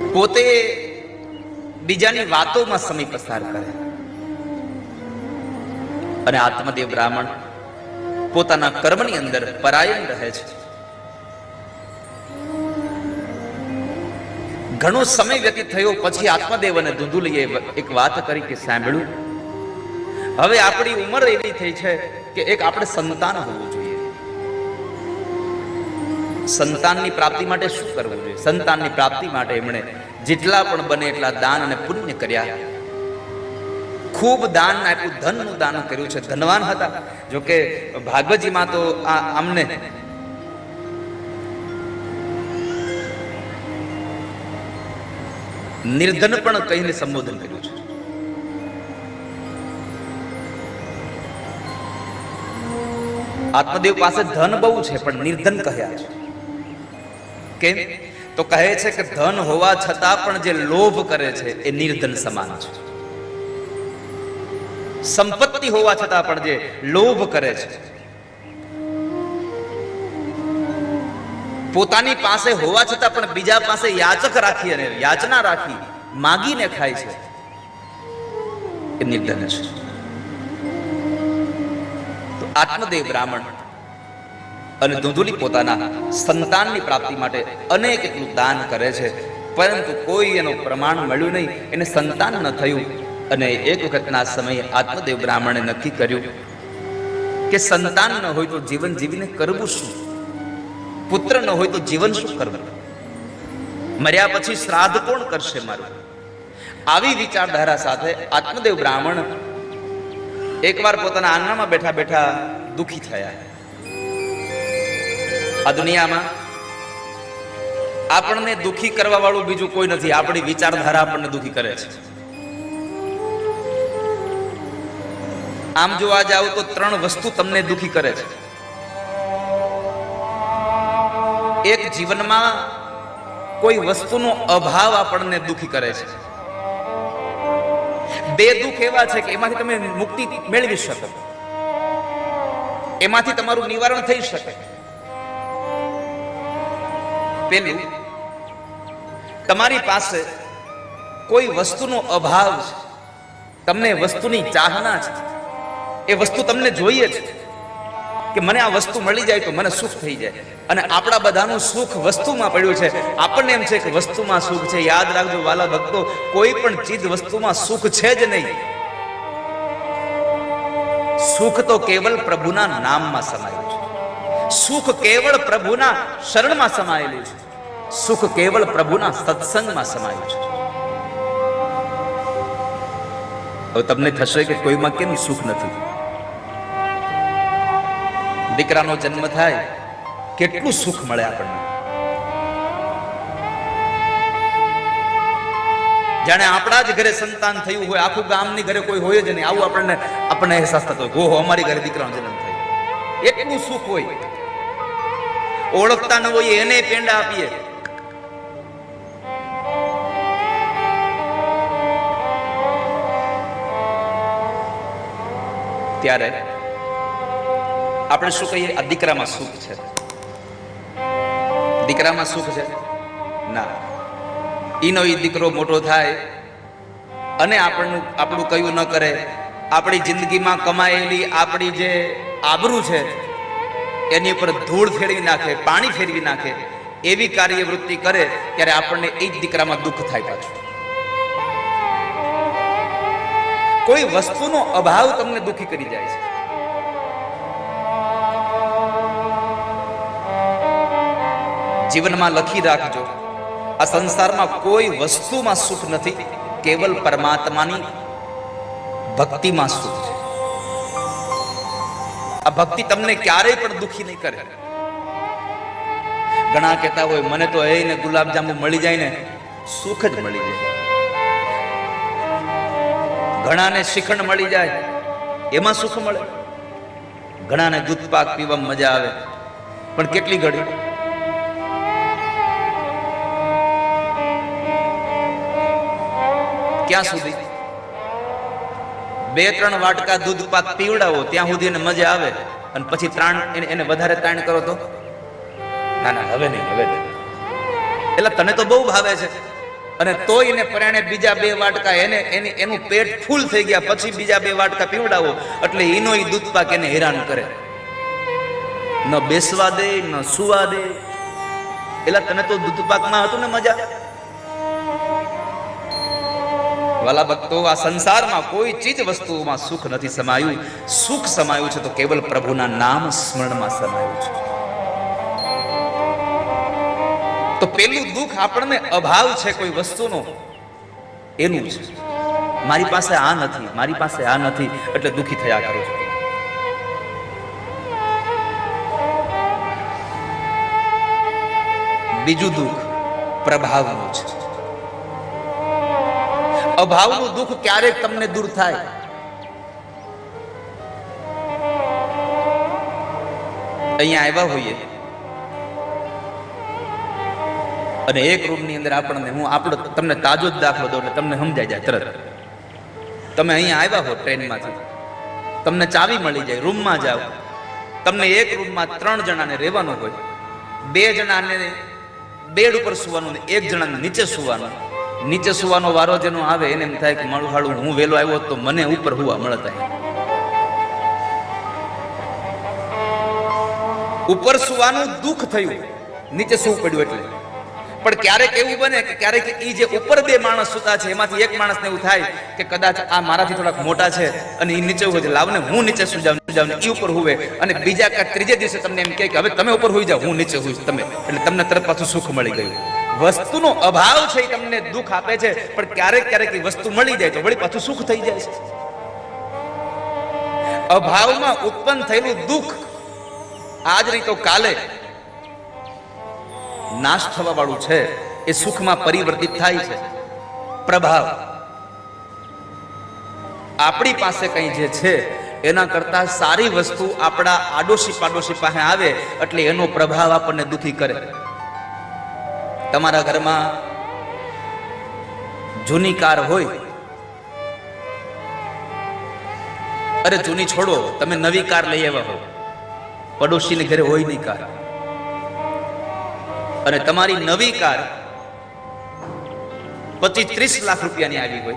પોતે બીજાની વાતોમાં સમય પસાર કરે. અને આત્મદેવ બ્રાહ્મણ પોતાના કર્મની અંદર પરાયણ રહે છે. ઘણો સમય વ્યતીત થયો, પછી આત્મદેવ અને ધુંધુલીએ એક વાત કરી કે સાંભળ્યું, હવે આપણી ઉંમર એવી થઈ છે કે એક આપણે સંતાન હોવું જોઈએ. સંતાનની પ્રાપ્તિ માટે શું કરવું જોઈએ? સંતાનની પ્રાપ્તિ માટે એમણે જેટલા પણ બને એટલા દાન અને પુણ્ય કર્યા. ખૂબ દાન આપ્યું, ધનનું દાન કર્યું છે. ધનવાન હતા. જો કે ભાગવતજીમાં તો આ આમને નિર્ધન પણ કહીને સંબોધન કર્યું છે. આત્મદેવ પાસે ધન બહુ છે, પણ નિર્ધન કહ્યા છે. કેમ તો કહે છે કે ધન હોવા છતાં પણ જે લોભ કરે છે એ નિર્ધન સમાન છે. સંપત્તિ હોવા છતાં પણ જે લોભ કરે છે. પોતાની પાસે હોવા છતાં પણ બીજા પાસે યાચક રાખી અને યાચના રાખી માગીને ખાય છે એ નિર્ધન છે. આત્મદેવ બ્રાહ્મણ અને ધુંધુલી પોતાના સંતાનની પ્રાપ્તિ માટે અનેક એટલું દાન કરે છે. પરંતુ કોઈ એનું પ્રમાણ મળ્યું નહીં. એને સંતાન ન થયું. અને એક વખતના સમયે આત્મદેવ બ્રાહ્મણે નક્કી કર્યું કે સંતાન ન હોય તો જીવન જીવીને કરવું શું? પુત્ર ન હોય તો જીવન શું કરવું? મર્યા પછી શ્રાદ્ધ કોણ કરશે મારું? આવી વિચારધારા સાથે આત્મદેવ બ્રાહ્મણ એકવાર પોતાના આંગણામાં બેઠા બેઠા દુખી થયા. આ દુનિયામાં આપણને દુખી કરવા વાળું બીજું કોઈ નથી. આપણી વિચારધારા આપણને દુખી કરે છે. આમ જોવા જાવ તો ત્રણ વસ્તુ તમને દુખી કરે છે. એક જીવનમાં કોઈ વસ્તુનો અભાવ આપણને દુખી કરે છે. બે દુઃખ એવા છે કે એમાંથી તમે મુક્તિ મેળવી શકો. એમાંથી તમારું નિવારણ થઈ શકે. પેલું, તમારી પાસે કોઈ વસ્તુનો અભાવ છે? તમને વસ્તુની ચાહના છે? એ વસ્તુ તમને જોઈએ છે? કે મને આ વસ્તુ મળી જાય તો મને સુખ થઈ જાય. અને આપણા બધાનું સુખ વસ્તુમાં પડ્યું છે. આપણને એમ છે કે વસ્તુમાં સુખ છે. યાદ રાખજો વાલા ભક્તો, કોઈ પણ ચીજ વસ્તુમાં સુખ છે જ નહીં. સુખ તો કેવલ પ્રભુના નામમાં સમાય. સુખ કેવળ પ્રભુના શરણમાં સમાયેલું છે. સુખ કેવળ પ્રભુના સત્સંગમાં સમાયેલું છે. હવે તમને થશે કે કોઈમાં કેમ સુખ નથી? દીકરાનો જન્મ થાય, કેટલું સુખ મળે આપણને? જાણે આપણા જ ઘરે સંતાન થયું હોય, આખું ગામની ઘરે કોઈ હોય જ નહીં. આવું આપણને આપણને અહેસાસ થતો હોય ઓહો, અમારી ઘરે દીકરાનો જન્મ થયો. એટલું સુખ હોય. ઓળખતા ન હોય એને પેંડા આપીએ. ત્યારે આપણે શું કહીએ? આ દીકરામાં સુખ છે. દીકરામાં સુખ છે? ના. ઈનો ઈ દીકરો મોટો થાય અને આપણનું, આપણું કયું ન કરે, આપણી જિંદગીમાં કમાયેલી આપણી જે આબરૂ છે એની ઉપર ધૂળ ફેરવી નાખે, પાણી ફેરવી નાખે, એવી કાર્યવૃત્તિ કરે ત્યારે આપણને એ દીકરામાં દુઃખ થાય પાછું. કોઈ વસ્તુનો અભાવ તમને દુઃખી કરી જાય છે. જીવનમાં લખી રાખજો, આ સંસારમાં કોઈ વસ્તુમાં સુખ નથી, કેવલ પરમાત્માની ભક્તિમાં સુખ છે. આ ભક્તિ તમને ક્યારેય પણ દુખી નહીં કરે. ઘણા કહેતા હોય, મને તો એ ને ગુલાબજાંબુ મળી જાય ને, સુખ જ મળી જાય. ઘણાને શ્રીખંડ મળી જાય, એમાં સુખ મળે. ઘણાને દૂધ પાક પીવામાં મજા આવે, પણ કેટલી ઘડી? ક્યાં સુધી? બે ત્રણ વાટકા દૂધ પાક પીવડાવો, ત્યાં સુધી એને મજા આવે. અને પછી ત્રાણ એને વધારે તાણ કરો તો? ના ના, હવે નહીં, હવે એટલે તને તો બહુ ભાવે છે. અને તોય એને પરાણે બીજા બે વાટકા એને, એની, એનું પેટ ફૂલ થઈ ગયા પછી બીજા બે વાટકા પીવડાવો. એટલે એનો એ દૂધ પાક એને હેરાન કરે. ન બેસવા દે, ન સુવા દે. એટલે તને તો દૂધ પાકમાં હતું ને મજા? વાલા ભક્તો આ સંસારમાં કોઈ ચીજ વસ્તુઓમાં સુખ નથી સમાયું. સુખ સમાયું છે તો કેવલ પ્રભુના નામ સ્મરણમાં સમાયું છે. તો પેલું દુઃખ આપણને અભાવ છે કોઈ વસ્તુનો, એનું છે. મારી પાસે આ નથી, મારી પાસે આ નથી, એટલે દુઃખી થયા કરો છો. બીજું દુઃખ પ્રભાવનું છે. અભાવનું દુઃખ ક્યારેક તમને દૂર થાય. અહીંયા આવ્યા હોઈએ. અને એક રૂમની અંદર આપણને હું આપણો તમને તાજો જ દાખલો દઉં એટલે તમને સમજાઈ જાય તરત. તમે અહીંયા આવ્યા હો ટ્રેનમાંથી. તમને ચાવી મળી જાય, રૂમમાં જાઓ. તમને એક રૂમમાં ત્રણ જણાને રહેવાનું હોય. બે જણાને બેડ ઉપર સુવાનું એક જણાને નીચે સુવાનું. નીચે સુવાનો વારો જેનો આવે એને એમ થાય કે મારું હાડું, હું વહેલો આવ્યો તો મને ઉપર હુવા મળતા ઉપર સુવાનું દુઃખ થયું, નીચે સુવું પડ્યું એટલે. પણ ક્યારેક એવું બને કે ક્યારેક એ જે ઉપર બે માણસ સુતા છે, એમાંથી એક માણસને એવું થાય કે કદાચ આ મારાથી થોડાક મોટા છે અને એ નીચે હોય લાવને હું નીચે સુજાવ સુજાવ એ ઉપર હુવે. અને બીજા ત્રીજે દિવસે તમને એમ કહે કે હવે તમે ઉપર હોઈ જાઓ, હું નીચે હોઈશ. તમે. એટલે તમને તરત પાછું સુખ મળી ગયું. વસ્તુનો અભાવ છે એ તમને દુઃખ આપે છે, પણ ક્યારેક ક્યારેક એ વસ્તુ મળી જાય તો વળી પાછું સુખ થઈ જાય છે. અભાવમાં ઉત્પન્ન થયેલું દુઃખ આજ નહીં તો કાલે નાશ થવા વાળું છે, એ સુખમાં પરિવર્તિત થાય છે. પ્રભાવ. આપણી પાસે કંઈ જે છે, એના કરતા સારી વસ્તુ આપણા આડોશી પાડોશી પાસે આવે, એટલે એનો પ્રભાવ આપણને દુઃખી કરે. તમારા ઘરમાં જૂની કાર હોય, અરે જૂની છોડો, તમે નવી કાર લઈ આવ્યા હો. પડોશીની ઘરે હોય નહીં કાર. અને તમારી નવી કાર પચીસ ત્રીસ લાખ રૂપિયાની આવી હોય.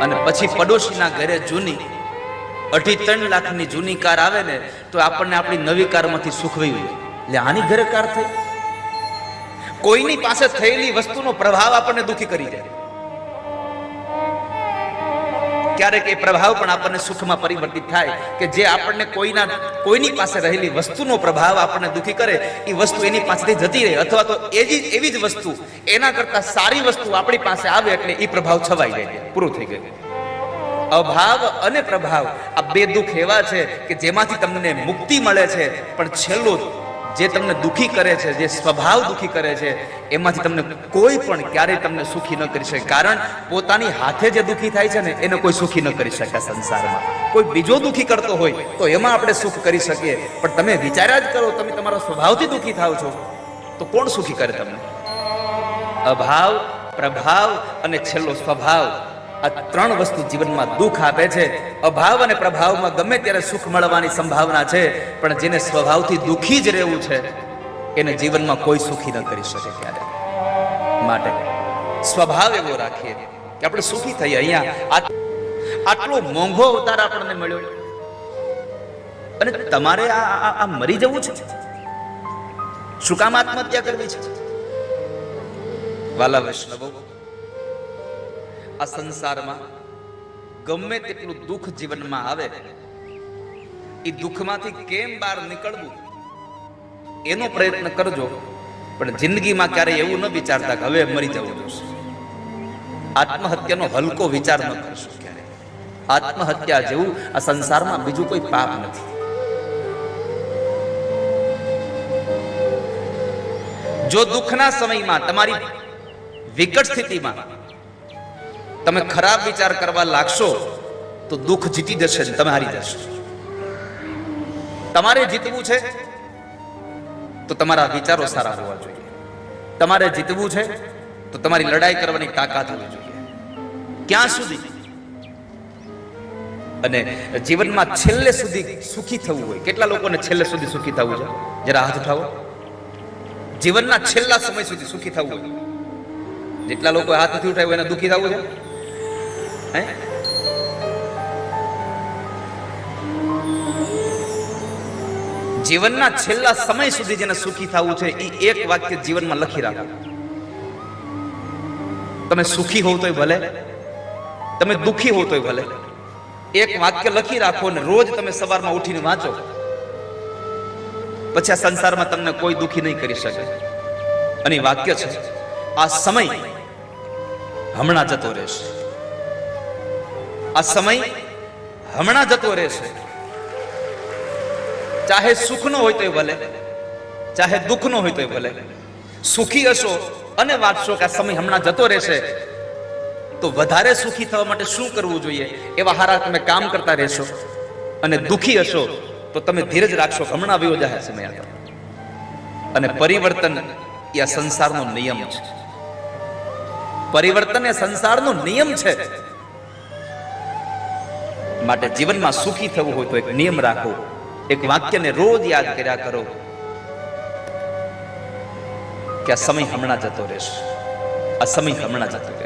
અને પછી પડોશીના ઘરે જૂની અઢી ત્રણ લાખની જૂની કાર આવે ને, તો આપણને આપણી નવી કારમાંથી સુખવી હોય. એટલે આની ઘરે કાર થઈ? કોઈની પાસે થયેલી વસ્તુનો પ્રભાવ આપણને દુખી કરી જાય ક્યારેક એ પ્રભાવ પણ આપણને સુખમાં પરિવર્તિત થાય કે જે આપણને કોઈના, કોઈની પાસે રહેલી વસ્તુનો પ્રભાવ આપણને દુખી કરે એ વસ્તુ એની પાસેથી જતી રહે અથવા તો એવી એવી જ વસ્તુ, એના કરતા સારી વસ્તુ આપણી પાસે આવે એટલે એ પ્રભાવ છવાઈ જાય, પૂરું થઈ ગયું. અભાવ અને પ્રભાવ આ બે દુઃખ એવા છે કે જેમાંથી તમને મુક્તિ મળે છે, પણ છેલ્લું જે તમને દુખી કરે છે, જે સ્વભાવ દુખી કરે છે, એમાંથી તમને કોઈ પણ ક્યારેય તમને સુખી ન કરી શકે. કારણ પોતાની હાથે જે દુખી થાય છે ને, એને કોઈ સુખી ન કરી શકે સંસારમાં. કોઈ બીજો દુખી કરતો હોય, તો એમાં આપણે સુખ કરી શકીએ. પણ તમે વિચાર્યા જ કરો, તમે તમારા સ્વભાવથી દુખી થાવ છો, તો કોણ સુખી કરે તમને? અભાવ, પ્રભાવ અને છેલ્લો સ્વભાવ. આ ત્રણ વસ્તુ જીવનમાં દુઃખ આપે છે. અભાવ અને પ્રભાવમાં ગમે ત્યારે સુખ મળવાની સંભાવના છે, પણ જેને સ્વભાવથી દુઃખી જ રહેવું છે, એને જીવનમાં કોઈ સુખી ન કરી શકે ત્યારે માટે સ્વભાવ એવો રાખીએ કે આપણે સુખી થઈએ. અહીંયા આટલો મોંઘો અવતાર આપણને મળ્યો. અને તમારે આ, આ- મરી જવું છે? શું કામ આત્મહત્યા કરવી છે? વાલા વૈષ્ણવો આ સંસારમાં ગમે તેટલું દુઃખ જીવનમાં આવે એ દુઃખમાંથી કેમ બહાર નીકળવું? એનો પ્રયત્ન કરજો, પણ જિંદગીમાં ક્યારેય એવું ન વિચારતા કે હવે મરી જવું જોશે આત્મહત્યાનો હલકો વિચાર ન કરશો ક્યારે આત્મહત્યા જેવું આ સંસારમાં બીજું કોઈ પાપ નથી. જો દુઃખના સમયમાં તમારી વિકટ સ્થિતિમાં તમે ખરાબ વિચાર કરવા લાગશો, તો દુઃખ જીતી જશે ને તમે હારી જશો. તમારે જીતવું છે, તો તમારા વિચારો સારા હોવા જોઈએ. તમારે જીતવું છે, તો તમારી લડાઈ કરવાની તાકાત હોવી જોઈએ. ક્યાં સુધી? અને જીવનમાં છેલ્લે સુધી સુખી થવું હોય, કેટલા લોકોને છેલ્લે સુધી સુખી થવું છે? જરા હાથ ઉઠાવો. જીવનના છેલ્લા સમય સુધી સુખી થવું હોય. જેટલા લોકો હાથ નથી ઉઠાવ્યો, એને દુઃખી થવું છે? હે? જીવનના છેલ્લા સમય સુધી જેને સુખી થવું છે એ એક વાક્ય જીવનમાં લખી રાખો. તમે સુખી હોવ તોય ભલે, તમે દુઃખી હોવ તોય ભલે. એક વાક્ય લખી રાખો અને રોજ તમે સવારમાં ઉઠીને વાંચો. પછી આ સંસારમાં તમને કોઈ દુઃખી નહીં કરી શકે. અને વાક્ય છે, આ સમય હમણાં જતો રહેશે. આ સમય હમણાં જતો રહેશે. ચાહે સુખનો હોય તોય ભલે, ચાહે દુઃખનો હોય તોય ભલે. સુખી હશો અને વાંચશો કે આ સમય હમણાં જતો રહેશે. તો વધારે સુખી થવા માટે શું કરવું જોઈએ? એવા હારા તમે કામ કરતા રહેશો અને દુઃખી હશો તો તમે ધીરજ રાખશો હમણાં વયો જાહે સમય અને પરિવર્તન એ આ સંસારનો નિયમ છે. પરિવર્તન એ સંસારનો નિયમ છે. માટે જીવનમાં સુખી થવું હોય તો એક નિયમ રાખો. એક વાક્યને રોજ યાદ કર્યા કરો. કે આ સમય હમણાં જતો રહેશે. આ સમય હમણાં જતો